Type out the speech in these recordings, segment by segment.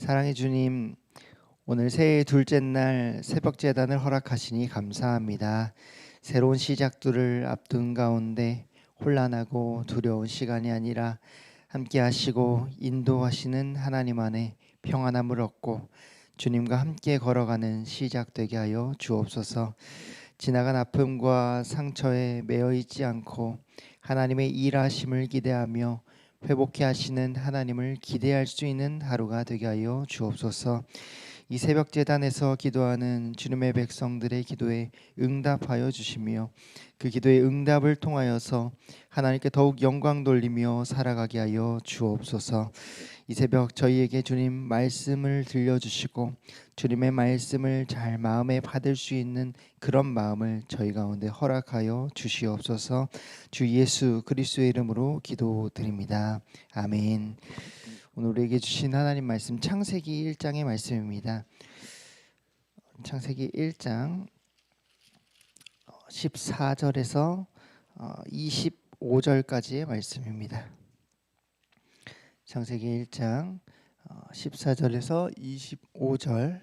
사랑의 주님, 오늘 새해 둘째 날 새벽 재단을 허락하시니 감사합니다. 새로운 시작들을 앞둔 가운데 혼란하고 두려운 시간이 아니라 함께 하시고 인도하시는 하나님 안에 평안함을 얻고 주님과 함께 걸어가는 시작 되게 하여 주옵소서. 지나간 아픔과 상처에 매여 있지 않고 하나님의 일하심을 기대하며 회복해 하시는 하나님을 기대할 수 있는 하루가 되게 하여 주옵소서. 이 새벽 재단에서 기도하는 주님의 백성들의 기도에 응답하여 주시며 그 기도의 응답을 통하여서 하나님께 더욱 영광 돌리며 살아가게 하여 주옵소서. 이 새벽 저희에게 주님 말씀을 들려주시고 주님의 말씀을 잘 마음에 받을 수 있는 그런 마음을 저희 가운데 허락하여 주시옵소서. 주 예수 그리스도의 이름으로 기도드립니다. 아멘. 오늘 우리에게 주신 하나님 말씀 창세기 1장의 말씀입니다. 창세기 1장 14절에서 25절까지의 말씀입니다. 창세기 1장 14절에서 25절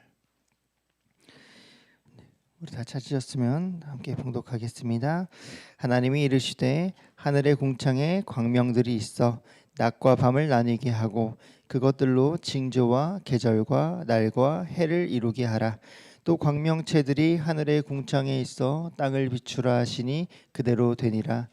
우리 다 찾으셨으면 함께 봉독하겠습니다. 하나님이 이르시되 하늘의 궁창에 광명들이 있어 낮과 밤을 나뉘게 하고 그것들로 징조와 계절과 날과 해를 이루게 하라. 또 광명체들이 하늘의 궁창에 있어 땅을 비추라 하시니 그대로 되니라.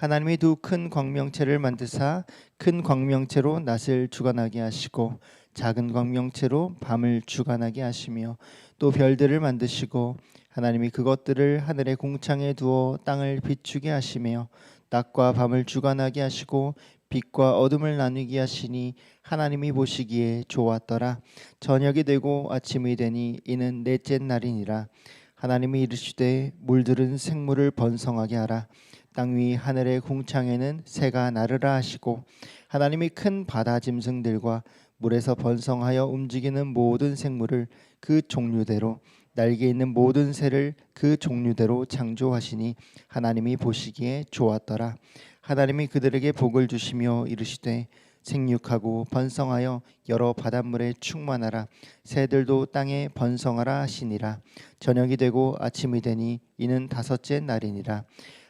하나님이 두 큰 광명체를 만드사 큰 광명체로 낮을 주관하게 하시고 작은 광명체로 밤을 주관하게 하시며 또 별들을 만드시고 하나님이 그것들을 하늘의 궁창에 두어 땅을 비추게 하시며 낮과 밤을 주관하게 하시고 빛과 어둠을 나누게 하시니 하나님이 보시기에 좋았더라. 저녁이 되고 아침이 되니 이는 넷째 날이니라. 하나님이 이르시되 물들은 생물을 번성하게 하라 땅 위 하늘의 궁창에는 새가 나르라 하시고 하나님이 큰 바다 짐승들과 물에서 번성하여 움직이는 모든 생물을 그 종류대로 날개 있는 모든 새를 그 종류대로 창조하시니 하나님이 보시기에 좋았더라. 하나님이 그들에게 복을 주시며 이르시되 생육하고 번성하여 여러 바닷물에 충만하라. 새들도 땅에 번성하라 하시니라. 저녁이 되고 아침이 되니 이는 다섯째 날이니라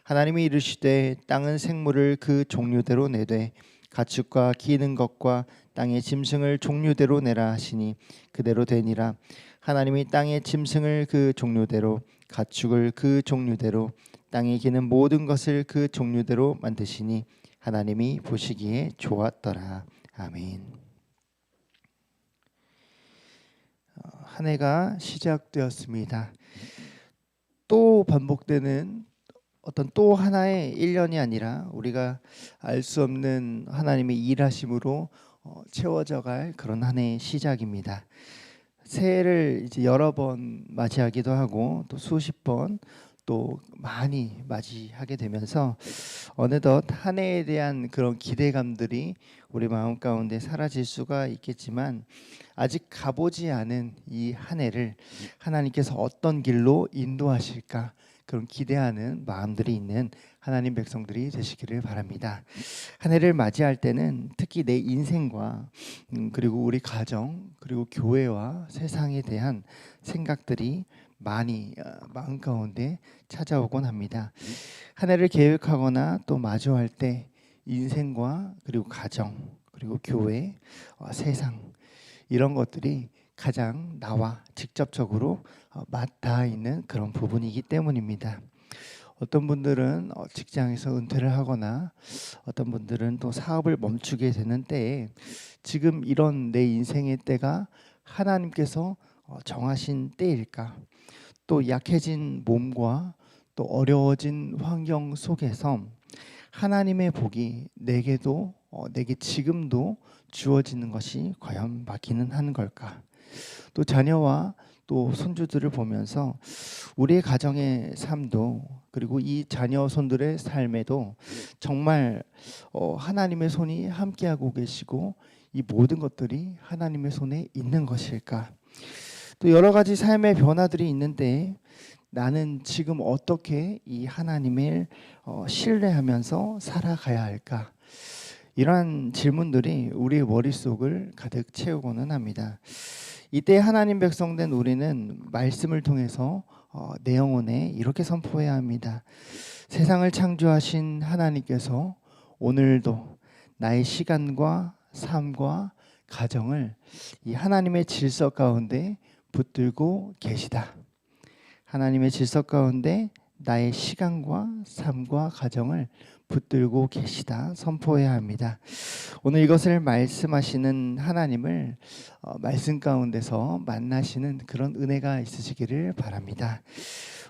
하나님이 이르시되 땅은 생물을 그 종류대로 내되 가축과 기는 것과 땅의 짐승을 종류대로 내라 하시니 그대로 되니라 하나님이 땅의 짐승을 그 종류대로 가축을 그 종류대로 땅에 기는 모든 것을 그 종류대로 만드시니 하나님이 보시기에 좋았더라. 아멘. 어, 한 해가 시작되었습니다. 또 반복되는 어떤 또 하나의 1년이 아니라 우리가 알 수 없는 하나님의 일하심으로 어, 채워져 갈 그런 한 해의 시작입니다. 새해를 이제 여러 번 맞이하기도 하고 또 수십 번 또 많이 맞이하게 되면서 어느덧 한 해에 대한 그런 기대감들이 우리 마음 가운데 사라질 수가 있겠지만 아직 가보지 않은 이 한 해를 하나님께서 어떤 길로 인도하실까 그런 기대하는 마음들이 있는 하나님 백성들이 되시기를 바랍니다. 한 해를 맞이할 때는 특히 내 인생과 음, 그리고 우리 가정 그리고 교회와 세상에 대한 생각들이 많이 어, 마음 가운데 찾아오곤 합니다. 한 해를 계획하거나 또 마주할 때 인생과 그리고 가정 그리고 교회 어, 세상 이런 것들이 가장 나와 직접적으로 어, 맞닿아 있는 그런 부분이기 때문입니다. 어떤 분들은 어, 직장에서 은퇴를 하거나 어떤 분들은 또 사업을 멈추게 되는 때에 지금 이런 내 인생의 때가 하나님께서 어, 정하신 때일까? 또 약해진 몸과 또 어려워진 환경 속에서 하나님의 복이 내게도 어, 내게 지금도 주어지는 것이 과연 맞기는 한 걸까? 또 자녀와 또 손주들을 보면서 우리의 가정의 삶도 그리고 이 자녀 손들의 삶에도 정말 어, 하나님의 손이 함께하고 계시고 이 모든 것들이 하나님의 손에 있는 것일까? 또 여러 가지 삶의 변화들이 있는데 나는 지금 어떻게 이 하나님을 어, 신뢰하면서 살아가야 할까? 이러한 질문들이 우리의 머릿속을 가득 채우고는 합니다. 이때 하나님 백성 된 우리는 말씀을 통해서 어, 내 영혼에 이렇게 선포해야 합니다. 세상을 창조하신 하나님께서 오늘도 나의 시간과 삶과 가정을 이 하나님의 질서 가운데 붙들고 계시다. 하나님의 질서 가운데 나의 시간과 삶과 가정을 붙들고 계시다 선포해야 합니다. 오늘 이것을 말씀하시는 하나님을 어, 말씀 가운데서 만나시는 그런 은혜가 있으시기를 바랍니다.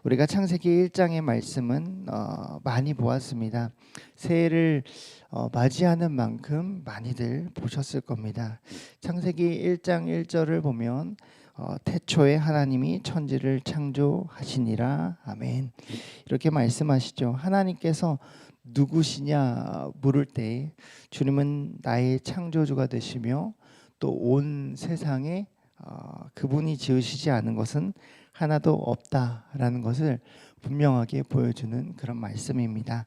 우리가 창세기 1장의 말씀은 어, 많이 보았습니다. 새해를 어, 맞이하는 만큼 많이들 보셨을 겁니다. 창세기 1장 1절을 보면 어, 태초에 하나님이 천지를 창조하시니라 아멘 이렇게 말씀하시죠. 하나님께서 누구시냐 물을 때 주님은 나의 창조주가 되시며 또 온 세상에 어, 그분이 지으시지 않은 것은 하나도 없다라는 것을 분명하게 보여주는 그런 말씀입니다.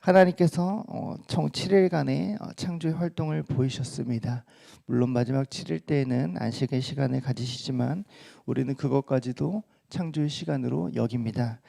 하나님께서 어, 총 7일간의 어, 창조의 활동을 보이셨습니다. 물론 마지막 7일 때에는 안식의 시간을 가지시지만 우리는 그것까지도 창조의 시간으로 여깁니다.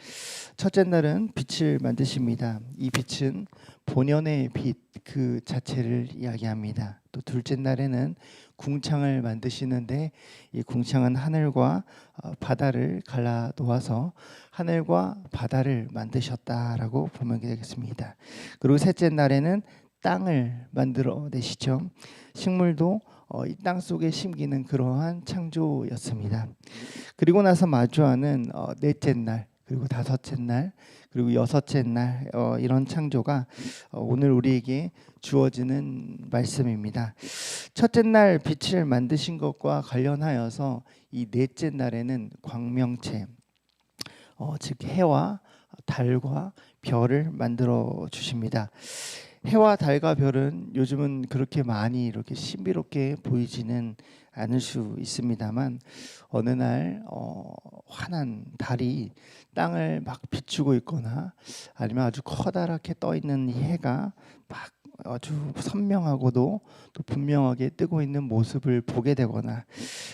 첫째 날은 빛을 만드십니다. 이 빛은 본연의 빛 그 자체를 이야기합니다. 또 둘째 날에는 궁창을 만드시는데 이 궁창은 하늘과 어, 바다를 갈라 놓아서 하늘과 바다를 만드셨다라고 보면 되겠습니다. 그리고 셋째 날에는 땅을 만들어 내시죠. 식물도 어, 이 땅 속에 심기는 그러한 창조였습니다. 그리고 나서 마주하는 어, 넷째 날 그리고 다섯째 날 그리고 여섯째 날 어, 이런 창조가 어, 오늘 우리에게 주어지는 말씀입니다. 첫째 날 빛을 만드신 것과 관련하여서 이 넷째 날에는 광명체 어, 즉 해와 달과 별을 만들어 주십니다. 해와 달과 별은 요즘은 그렇게 많이 이렇게 신비롭게 보이지는 않을 수 있습니다만 어느 날 어, 환한 달이 땅을 막 비추고 있거나 아니면 아주 커다랗게 떠 있는 이 해가 막 아주 선명하고도 또 분명하게 뜨고 있는 모습을 보게 되거나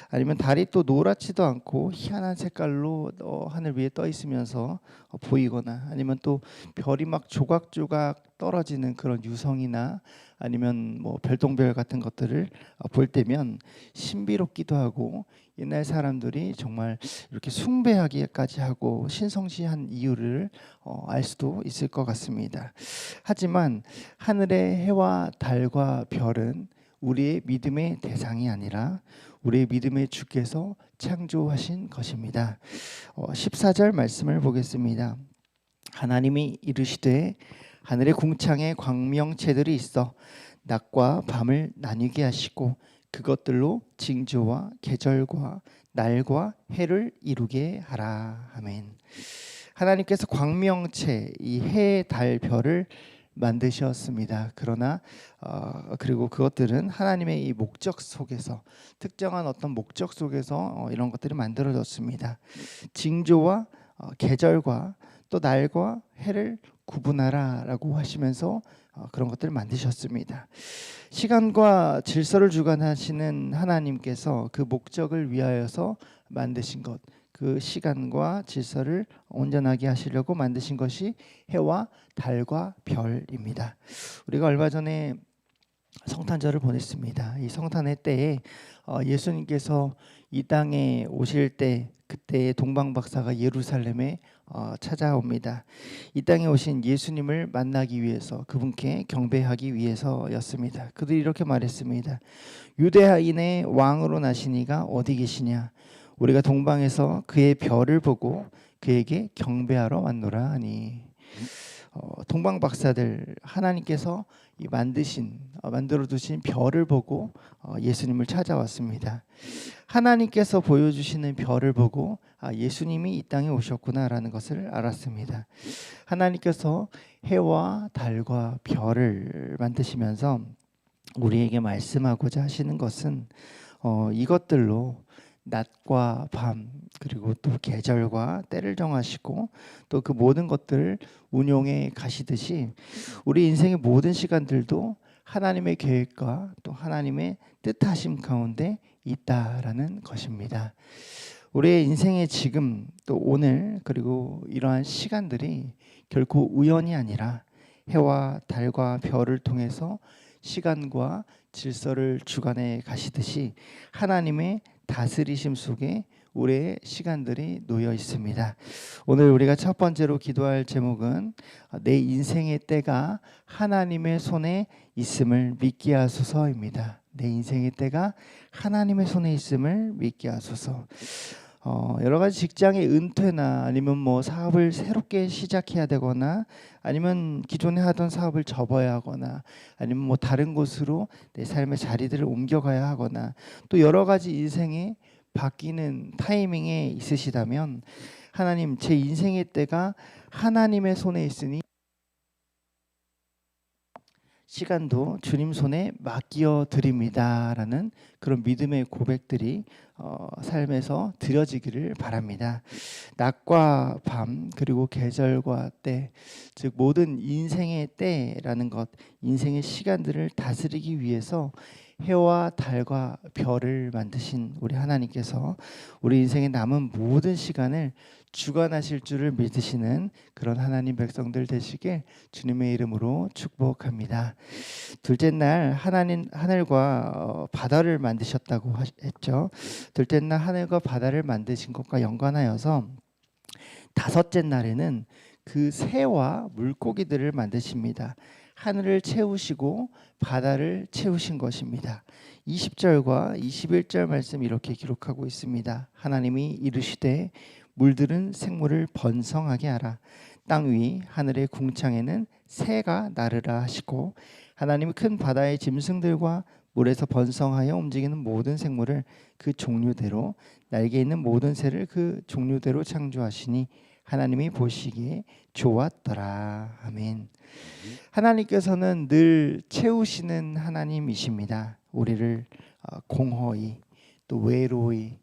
아니면 달이 또 노랗지도 않고 희한한 색깔로 어, 하늘 위에 떠 있으면서 어, 보이거나 아니면 또 별이 막 조각조각 떨어지는 그런 유성이나 아니면 뭐 별똥별 같은 것들을 어, 볼 때면 신비롭기도 하고 옛날 사람들이 정말 이렇게 숭배하기까지 하고 신성시한 이유를 어, 알 수도 있을 것 같습니다. 하지만 하늘의 해와 달과 별은 우리의 믿음의 대상이 아니라 우리의 믿음의 주께서 창조하신 것입니다. 어, 14절 말씀을 보겠습니다. 하나님이 이르시되 하늘의 궁창에 광명체들이 있어 낮과 밤을 나뉘게 하시고 그것들로 징조와 계절과 날과 해를 이루게 하라. 아멘. 하나님께서 광명체 이 해, 달, 별을 만드셨습니다. 그러나 어, 그리고 그것들은 하나님의 이 목적 속에서 특정한 어떤 목적 속에서 어, 이런 것들이 만들어졌습니다. 징조와 어, 계절과 또 날과 해를 구분하라라고 하시면서 어, 그런 것들을 만드셨습니다. 시간과 질서를 주관하시는 하나님께서 그 목적을 위하여서 만드신 것, 그 시간과 질서를 온전하게 하시려고 만드신 것이 해와 달과 별입니다. 우리가 얼마 전에 성탄절을 보냈습니다. 이 성탄의 때에 어, 예수님께서 이 땅에 오실 때 그때 동방 박사가 예루살렘에 어, 찾아옵니다. 이 땅에 오신 예수님을 만나기 위해서 그분께 경배하기 위해서였습니다. 그들이 이렇게 말했습니다. 유대인의 왕으로 나시니가 어디 계시냐? 우리가 동방에서 그의 별을 보고 그에게 경배하러 왔노라 하니 어, 동방 박사들 하나님께서 이 만드신 어, 만들어 두신 별을 보고 어, 예수님을 찾아왔습니다. 하나님께서 보여주시는 별을 보고 아, 예수님이 이 땅에 오셨구나라는 것을 알았습니다. 하나님께서 해와 달과 별을 만드시면서 우리에게 말씀하고자 하시는 것은 어, 이것들로 낮과 밤 그리고 또 계절과 때를 정하시고 또 그 모든 것들을 운용해 가시듯이 우리 인생의 모든 시간들도 하나님의 계획과 또 하나님의 뜻하심 가운데 있다라는 것입니다. 우리의 인생의 지금 또 오늘 그리고 이러한 시간들이 결코 우연이 아니라 해와 달과 별을 통해서 시간과 질서를 주관해 가시듯이 하나님의 다스리심 속에 우리의 시간들이 놓여 있습니다. 오늘 우리가 첫 번째로 기도할 제목은 내 인생의 때가 하나님의 손에 있음을 믿게 하소서입니다. 내 인생의 때가 하나님의 손에 있음을 믿게 하소서. 어, 여러 가지 직장의 은퇴나 아니면 뭐 사업을 새롭게 시작해야 되거나 아니면 기존에 하던 사업을 접어야 하거나 아니면 뭐 다른 곳으로 내 삶의 자리들을 옮겨가야 하거나 또 여러 가지 인생의 바뀌는 타이밍에 있으시다면 하나님 제 인생의 때가 하나님의 손에 있으니 시간도 주님 손에 맡겨 드립니다라는 그런 믿음의 고백들이 어, 삶에서 드려지기를 바랍니다. 낮과 밤 그리고 계절과 때, 즉 모든 인생의 때라는 것, 인생의 시간들을 다스리기 위해서 해와 달과 별을 만드신 우리 하나님께서 우리 인생의 남은 모든 시간을 주관하실 줄을 믿으시는 그런 하나님 백성들 되시길 주님의 이름으로 축복합니다. 둘째 날 하나님 하늘과 어, 바다를 만드셨다고 했죠. 둘째 날 하늘과 바다를 만드신 것과 연관하여서 다섯째 날에는 그 새와 물고기들을 만드십니다. 하늘을 채우시고 바다를 채우신 것입니다. 20절과 21절 말씀 이렇게 기록하고 있습니다. 하나님이 이르시되 물들은 생물을 번성하게 하라. 땅 위 하늘의 궁창에는 새가 나르라 하시고 하나님이 큰 바다의 짐승들과 물에서 번성하여 움직이는 모든 생물을 그 종류대로 날개 있는 모든 새를 그 종류대로 창조하시니 하나님이 보시기에 좋았더라. 아멘. 하나님께서는 늘 채우시는 하나님이십니다. 우리를 어, 공허히 또 외로이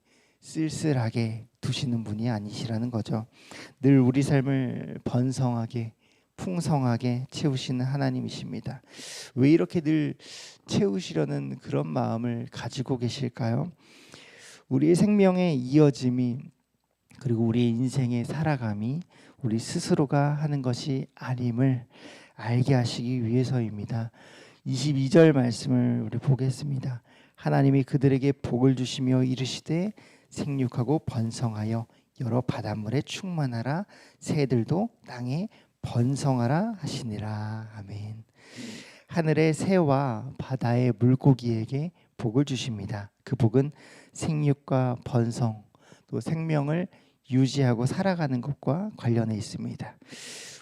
쓸쓸하게 두시는 분이 아니시라는 거죠. 늘 우리 삶을 번성하게 풍성하게 채우시는 하나님이십니다. 왜 이렇게 늘 채우시려는 그런 마음을 가지고 계실까요? 우리의 생명의 이어짐이 그리고 우리의 인생의 살아감이 우리 스스로가 하는 것이 아님을 알게 하시기 위해서입니다. 22절 말씀을 우리 보겠습니다. 하나님이 그들에게 복을 주시며 이르시되 생육하고 번성하여 여러 바닷물에 충만하라 새들도 땅에 번성하라 하시니라 아멘. 하늘의 새와 바다의 물고기에게 복을 주십니다. 그 복은 생육과 번성 또 생명을 유지하고 살아가는 것과 관련해 있습니다.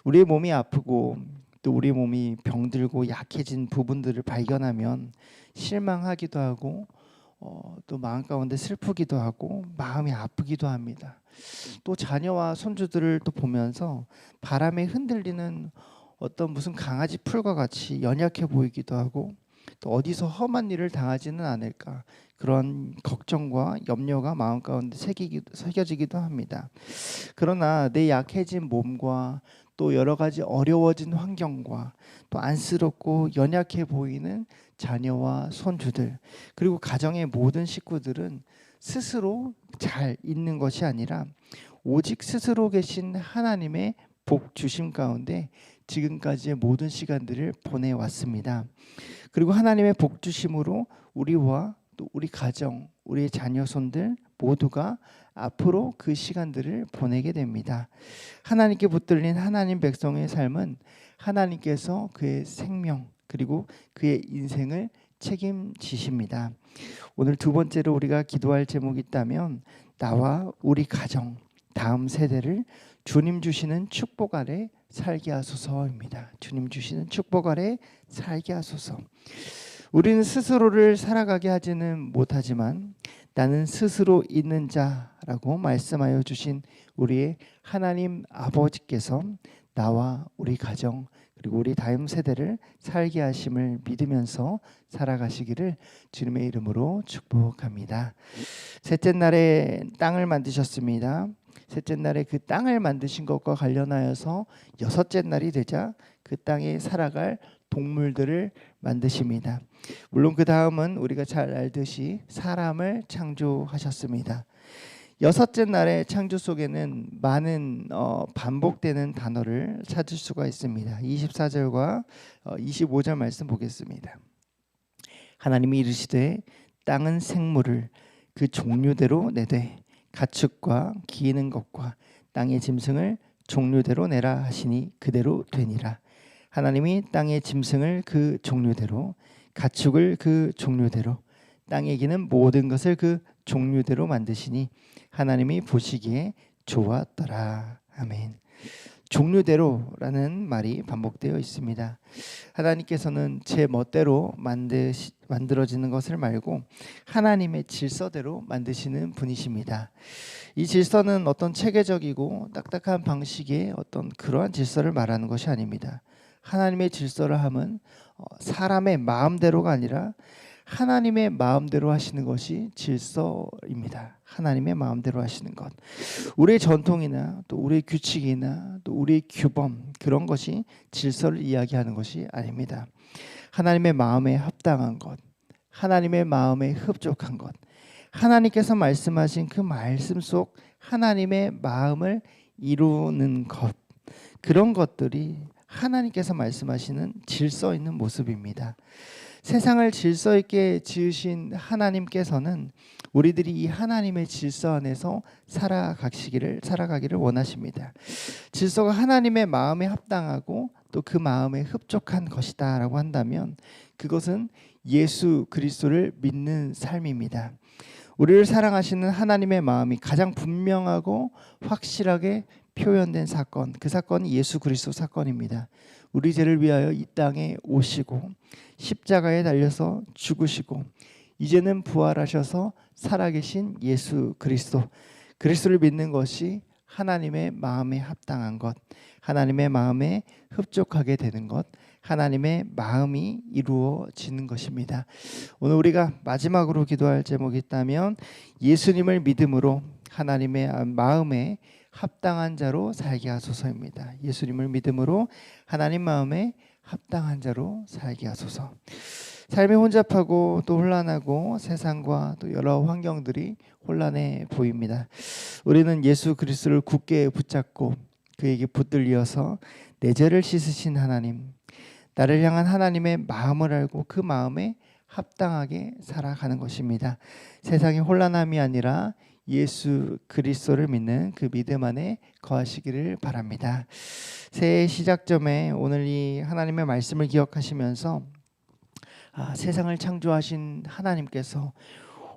우리의 몸이 아프고 또 우리 몸이 병들고 약해진 부분들을 발견하면 실망하기도 하고 어, 또 마음 가운데 슬프기도 하고 마음이 아프기도 합니다. 또 자녀와 손주들을 또 보면서 바람에 흔들리는 어떤 무슨 강아지 풀과 같이 연약해 보이기도 하고 또 어디서 험한 일을 당하지는 않을까 그런 걱정과 염려가 마음 가운데 새겨지기도 합니다. 그러나 내 약해진 몸과 또 여러 가지 어려워진 환경과 또 안쓰럽고 연약해 보이는 자녀와 손주들 그리고 가정의 모든 식구들은 스스로 잘 있는 것이 아니라 오직 스스로 계신 하나님의 복 주심 가운데 지금까지의 모든 시간들을 보내왔습니다. 그리고 하나님의 복 주심으로 우리와 또 우리 가정, 우리의 자녀 손들 모두가 앞으로 그 시간들을 보내게 됩니다. 하나님께 붙들린 하나님 백성의 삶은 하나님께서 그의 생명 그리고 그의 인생을 책임지십니다. 오늘 두 번째로 우리가 기도할 제목이 있다면 나와 우리 가정, 다음 세대를 주님 주시는 축복 아래 살게 하소서입니다. 주님 주시는 축복 아래 살게 하소서. 우리는 스스로를 살아가게 하지는 못하지만 나는 스스로 있는 자라고 말씀하여 주신 우리의 하나님 아버지께서 나와 우리 가정 그리고 우리 다음 세대를 살게 하심을 믿으면서 살아가시기를 주님의 이름으로 축복합니다. 셋째 날에 땅을 만드셨습니다. 셋째 날에 그 땅을 만드신 것과 관련하여서 여섯째 날이 되자 그 땅에 살아갈 동물들을 만드십니다. 물론 그 다음은 우리가 잘 알듯이 사람을 창조하셨습니다. 여섯째 날의 창조 속에는 많은 어, 반복되는 단어를 찾을 수가 있습니다. 24절과 어, 25절 말씀 보겠습니다. 하나님이 이르시되 땅은 생물을 그 종류대로 내되 가축과 기는 것과 땅의 짐승을 종류대로 내라 하시니 그대로 되니라. 하나님이 땅의 짐승을 그 종류대로 가축을 그 종류대로 땅에 기는 모든 것을 그 종류대로 만드시니 하나님이 보시기에 좋았더라. 아멘. 종류대로라는 말이 반복되어 있습니다. 하나님께서는 제 멋대로 만드시, 만들어지는 것을 말고 하나님의 질서대로 만드시는 분이십니다. 이 질서는 어떤 체계적이고 딱딱한 방식의 어떤 그러한 질서를 말하는 것이 아닙니다. 하나님의 질서를 함은 어, 사람의 마음대로가 아니라 하나님의 마음대로 하시는 것이 질서입니다. 하나님의 마음대로 하시는 것. 우리의 전통이나 또 우리의 규칙이나 또 우리의 규범 그런 것이 질서를 이야기하는 것이 아닙니다. 하나님의 마음에 합당한 것, 하나님의 마음에 흡족한 것, 하나님께서 말씀하신 그 말씀 속 하나님의 마음을 이루는 것 그런 것들이 하나님께서 말씀하시는 질서 있는 모습입니다. 세상을 질서 있게 지으신 하나님께서는 우리들이 이 하나님의 질서 안에서 살아가시기를 살아가기를 원하십니다. 질서가 하나님의 마음에 합당하고 또 그 마음에 흡족한 것이다라고 한다면 그것은 예수 그리스도를 믿는 삶입니다. 우리를 사랑하시는 하나님의 마음이 가장 분명하고 확실하게 표현된 사건, 그 사건이 예수 그리스도 사건입니다. 우리 죄를 위하여 이 땅에 오시고 십자가에 달려서 죽으시고 이제는 부활하셔서 살아계신 예수 그리스도 그리스도를 믿는 것이 하나님의 마음에 합당한 것, 하나님의 마음에 흡족하게 되는 것, 하나님의 마음이 이루어지는 것입니다. 오늘 우리가 마지막으로 기도할 제목이 있다면 예수님을 믿음으로 하나님의 마음에 합당한 자로 살게 하소서입니다. 예수님을 믿음으로 하나님 마음에 합당한 자로 살게 하소서. 삶이 혼잡하고 또 혼란하고 세상과 또 여러 환경들이 혼란해 보입니다. 우리는 예수 그리스도를 굳게 붙잡고 그에게 붙들려서 내 죄를 씻으신 하나님, 나를 향한 하나님의 마음을 알고 그 마음에 합당하게 살아가는 것입니다. 세상의 혼란함이 아니라 예수 그리스도를 믿는 그 믿음 안에 거하시기를 바랍니다. 새해 시작점에 오늘 이 하나님의 말씀을 기억하시면서 아, 세상을 창조하신 하나님께서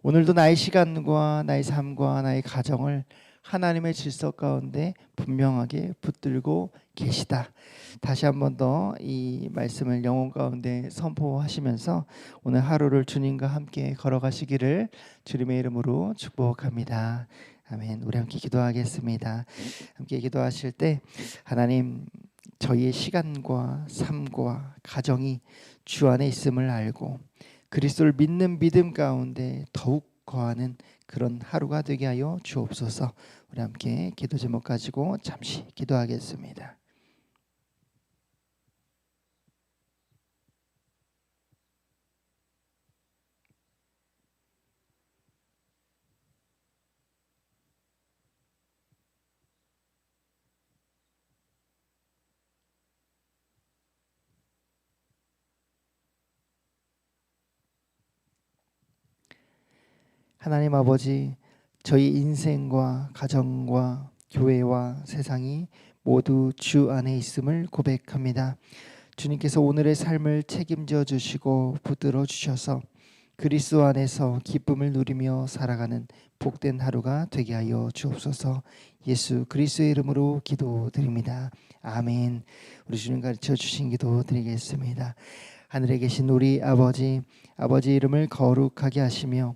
오늘도 나의 시간과 나의 삶과 나의 가정을 하나님의 질서 가운데 분명하게 붙들고 계시다. 다시 한 번 더 이 말씀을 영혼 가운데 선포하시면서 오늘 하루를 주님과 함께 걸어가시기를 주님의 이름으로 축복합니다. 아멘. 우리 함께 기도하겠습니다. 함께 기도하실 때 하나님 저희의 시간과 삶과 가정이 주 안에 있음을 알고 그리스도를 믿는 믿음 가운데 더욱 거하는 그런 하루가 되게 하여 주옵소서. 우리 함께 기도 제목 가지고 잠시 기도하겠습니다. 하나님 아버지 저희 인생과 가정과 교회와 세상이 모두 주 안에 있음을 고백합니다. 주님께서 오늘의 삶을 책임져 주시고 붙들어 주셔서 그리스도 안에서 기쁨을 누리며 살아가는 복된 하루가 되게 하여 주옵소서. 예수 그리스도의 이름으로 기도드립니다. 아멘. 우리 주님 가르쳐 주신 기도 드리겠습니다. 하늘에 계신 우리 아버지 아버지 이름을 거룩하게 하시며